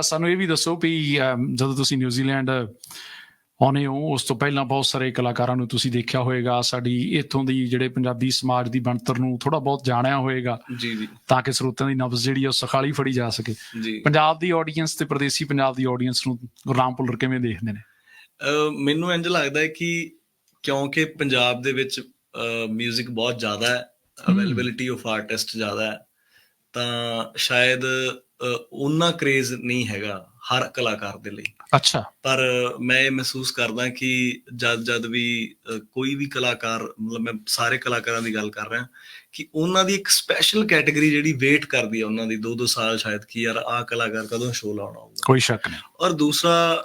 ਸਾਨੂੰ ਇਹ ਵੀ ਦੱਸੋ ਵੀ ਜਦੋਂ ਤੁਸੀਂ ਨਿਊਜ਼ੀਲੈਂਡ ਆਉਨੇ ਹੋ ਉਸ ਤੋਂ ਪਹਿਲਾਂ ਬਹੁਤ ਸਾਰੇ ਕਲਾਕਾਰਾਂ ਨੂੰ ਤੁਸੀਂ ਦੇਖਿਆ ਹੋਵੇਗਾ ਸਾਡੀ ਇੱਥੋਂ ਦੀ ਜਿਹੜੇ ਪੰਜਾਬੀ ਸਮਾਜ ਦੀ ਬਣਤਰ ਨੂੰ ਥੋੜਾ ਬਹੁਤ ਜਾਣਿਆ ਹੋਵੇਗਾ ਜੀ ਜੀ। ਤਾਂ ਕਿ ਸਰੋਤਿਆਂ ਦੀ ਨਬਜ਼ ਜਿਹੜੀ ਉਹ ਸਖਾਲੀ ਫੜੀ ਜਾ ਸਕੇ। ਪੰਜਾਬ ਦੀ ਆਡੀਅנס ਤੇ ਪ੍ਰਦੇਸੀ ਪੰਜਾਬ ਦੀ ਆਡੀਅנס ਨੂੰ ਗੁਰਨਾਮ ਪੁੱਲਰ ਕਿਵੇਂ ਦੇਖਦੇ ਨੇ? ਮੈਨੂੰ ਇੰਜ ਲੱਗਦਾ ਹੈ ਕਿ ਕਿਉਂਕਿ ਪੰਜਾਬ ਦੇ ਵਿੱਚ ਮਿਊਜ਼ਿਕ ਬਹੁਤ ਜ਼ਿਆਦਾ ਹੈ ਅਵੇਲੇਬਿਲਿਟੀ ਆਫ ਆਰਟਿਸਟ ਜ਼ਿਆਦਾ ਹੈ ਤਾਂ ਸ਼ਾਇਦ ਅਹ, ਉਨਾ ਕ੍ਰੇਜ਼ ਨਹੀਂ ਹੈਗਾ ਹਰ ਕਲਾਕਾਰ ਦੇ ਲਈ। ਅੱਛਾ। ਪਰ ਮੈਂ ਇਹ ਮਹਿਸੂਸ ਕਰਦਾ ਕਿ ਜਦ ਜਦ ਵੀ ਕੋਈ ਵੀ ਕਲਾਕਾਰ ਮਤਲਬ ਮੈਂ ਸਾਰੇ ਕਲਾਕਾਰਾਂ ਦੀ ਗੱਲ ਕਰ ਰਿਹਾ ਕਿ ਉਹਨਾਂ ਦੀ ਇੱਕ ਸਪੈਸ਼ਲ ਕੈਟਾਗਰੀ ਜਿਹੜੀ ਵੇਟ ਕਰਦੀ ਹੈ ਉਹਨਾਂ ਦੀ 2-2 ਸਾਲ ਸ਼ਾਇਦ ਕਿ ਯਾਰ ਆਹ ਕਲਾਕਾਰ ਕਦੋਂ ਸ਼ੋਅ ਲਾਉਣਾ ਹੋਊਗਾ। ਕੋਈ ਸ਼ੱਕ ਨਹੀਂ। ਔਰ ਦੂਸਰਾ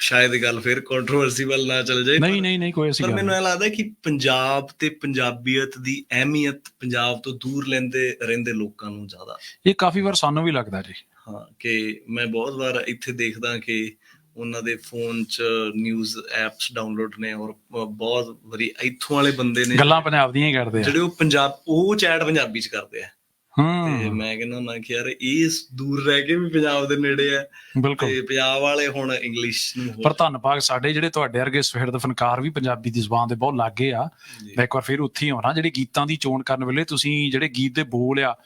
ਸ਼ਾਇਦ ਗੱਲ ਫਿਰ ਕੰਟਰੋਵਰਸੀ ਵੱਲ ਨਾ ਚਲ ਜਾਏ ਨਹੀਂ ਨਹੀਂ ਨਹੀਂ ਕੋਈ ਐਸੀ ਪਰ ਮੈਨੂੰ ਇਹ ਲੱਗਦਾ ਕਿ ਪੰਜਾਬ ਤੇ ਪੰਜਾਬੀਅਤ ਦੀ ਅਹਿਮੀਅਤ ਪੰਜਾਬ ਤੋਂ ਦੂਰ ਲੈਂਦੇ ਰਹਿੰਦੇ ਲੋਕਾਂ ਨੂੰ ਜ਼ਿਆਦਾ। ਇਹ ਕਾਫੀ ਵਾਰ ਸਾਨੂੰ ਵੀ ਲੱਗਦਾ ਜੀ। ਹਾਂ ਕਿ ਮੈਂ ਬਹੁਤ ਵਾਰ ਇੱਥੇ ਦੇਖਦਾ ਕਿ ਉਹਨਾਂ ਦੇ ਫੋਨ 'ਚ ਨਿਊਜ਼ ਐਪਸ ਡਾਊਨਲੋਡ ਨੇ ਔਰ ਬਹੁਤ ਵਾਰੀ ਇੱਥੋਂ ਵਾਲੇ ਬੰਦੇ ਨੇ ਗੱਲਾਂ ਪੰਜਾਬ ਦੀਆਂ ਹੀ ਕਰਦੇ ਆ। ਜਿਹੜੇ ਉਹ ਪੰਜਾਬ ਉਹ ਚੈਟ ਪੰਜਾਬੀ 'ਚ ਕਰਦੇ ਆ। ਤੇ ਹੂੰ। ਮੈਂ ਕਹਿੰਦਾ ਹੁੰਦਾ ਕਿ ਯਾਰ ਇਹ ਦੂਰ ਰਹਿ ਕੇ ਵੀ ਪੰਜਾਬ ਦੇ ਨੇੜੇ ਆ ਤੇ ਪੰਜਾਬ ਵਾਲੇ ਹੁਣ ਇੰਗਲਿਸ਼ ਨੂੰ ਪਰ ਧੰਨਵਾਦ ਸਾਡੇ ਜਿਹੜੇ ਤੁਹਾਡੇ ਵਰਗੇ ਸੁਹਿਰਦ ਫਨਕਾਰ ਵੀ ਪੰਜਾਬੀ ਦੀ ਜ਼ੁਬਾਨ ਦੇ ਬਹੁਤ ਲਾਗੇ ਆ। ਮੈਂ ਇੱਕ ਵਾਰ ਫਿਰ ਉੱਥੇ ਹੀ ਆਉਣਾ ਜਿਹੜੇ ਗੀਤਾਂ ਦੀ ਚੋਣ ਕਰਨ ਵੇਲੇ ਤੁਸੀਂ ਜਿਹੜੇ ਗੀਤ ਦੇ ਬੋਲ ਆ।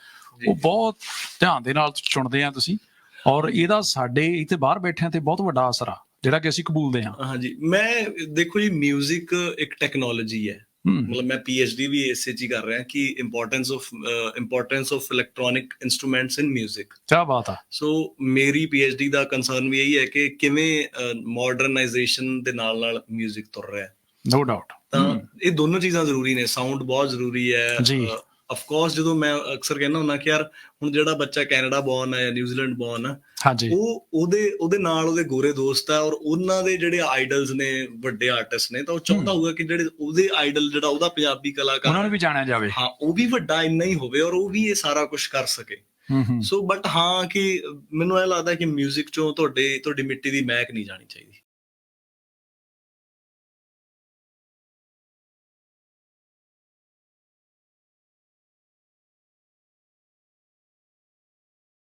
ਉਹ ਬਹੁਤ ਧਿਆਨ ਦੇ ਨਾਲ ਚੁਣਦੇ ਆ ਤੁਸੀਂ। ਔਰ ਇਹਦਾ ਸਾਡੇ ਇੱਥੇ ਬਾਹਰ ਬੈਠਿਆਂ ਤੇ ਬਹੁਤ ਵੱਡਾ ਅਸਰ ਆ ਜਿਹੜਾ ਕਿ ਅਸੀਂ ਕਬੂਲਦੇ ਆ ਹਾਂਜੀ ਮੈਂ ਦੇਖੋ ਜੀ 뮤직 ਇੱਕ ਟੈਕਨੋਲੋਜੀ ਹੈ। ਹੂੰ ਮਤਲਬ ਮੈਂ ਡੀ ਵੀ ਇਸੇ ਚ ਹੀ ਕਰ ਰਿਹਾ ਕਿ importance of importance of electronic instruments in 뮤직 ਕੀ ਬਾਤ ਆ ਸੋ ਮੇਰੀ ਡੀ ਦਾ ਕੰਸਰਨ ਵੀ ਇਹੀ ਹੈ ਕਿ ਕਿਵੇਂ ਮਾਡਰਨਾਈਜੇਸ਼ਨ ਦੇ ਨਾਲ ਨਾਲ 뮤직 ਤੁਰ ਰਿਹਾ ਹੈ ਨੋ ਡਾਊਟ ਤਾਂ ਇਹ ਦੋਨੋਂ ਚੀਜ਼ਾਂ ਜ਼ਰੂਰੀ ਨੇ ਸਾਊਂਡ ਬਹੁਤ ਜ਼ਰੂਰੀ ਹੈ ਜੀ। ਆਫ ਕੋਰਸ ਜਦੋਂ ਮੈਂ ਅਕਸਰ ਕਹਿੰਦਾ ਹੁੰਦਾ ਕਿ ਯਾਰ ਹੁਣ ਜਿਹੜਾ ਬੱਚਾ ਕੈਨੇਡਾ ਬੌਰਨ ਹੈ ਜਾਂ ਨਿਊਜ਼ੀਲੈਂਡ ਬੌਰਨ ਹਾਂਜੀ। ਉਹ ਉਹਦੇ ਉਹਦੇ ਨਾਲ ਉਹਦੇ ਗੋਰੇ ਦੋਸਤ ਆ ਔਰ ਉਹਨਾਂ ਦੇ ਜਿਹੜੇ ਆਈਡਲਸ ਨੇ ਵੱਡੇ ਆਰਟਿਸਟ ਨੇ ਤਾਂ ਉਹ ਚਾਹੁੰਦਾ ਹੋਊਗਾ ਕਿ ਜਿਹੜੇ ਉਹਦੇ ਆਈਡਲ ਜਿਹੜਾ ਉਹਦਾ ਪੰਜਾਬੀ ਉਹਨਾਂ ਨੂੰ ਕਲਾਕਾਰ ਵੀ ਜਾਣਿਆ ਜਾਵੇ। ਹਾਂ ਉਹ ਵੀ ਵੱਡਾ ਇੰਨਾ ਹੀ ਹੋਵੇ ਔਰ ਉਹ ਵੀ ਇਹ ਸਾਰਾ ਕੁਝ ਕਰ ਸਕੇ। ਸੋ ਬਟ ਹਾਂ ਕਿ ਮੈਨੂੰ ਇਹ ਲੱਗਦਾ ਕਿ 뮤직 ਚੋਂ ਤੁਹਾਡੇ ਤੁਹਾਡੀ ਮਿੱਟੀ ਦੀ ਮਹਿਕ ਨਹੀਂ ਜਾਣੀ ਚਾਹੀਦੀ।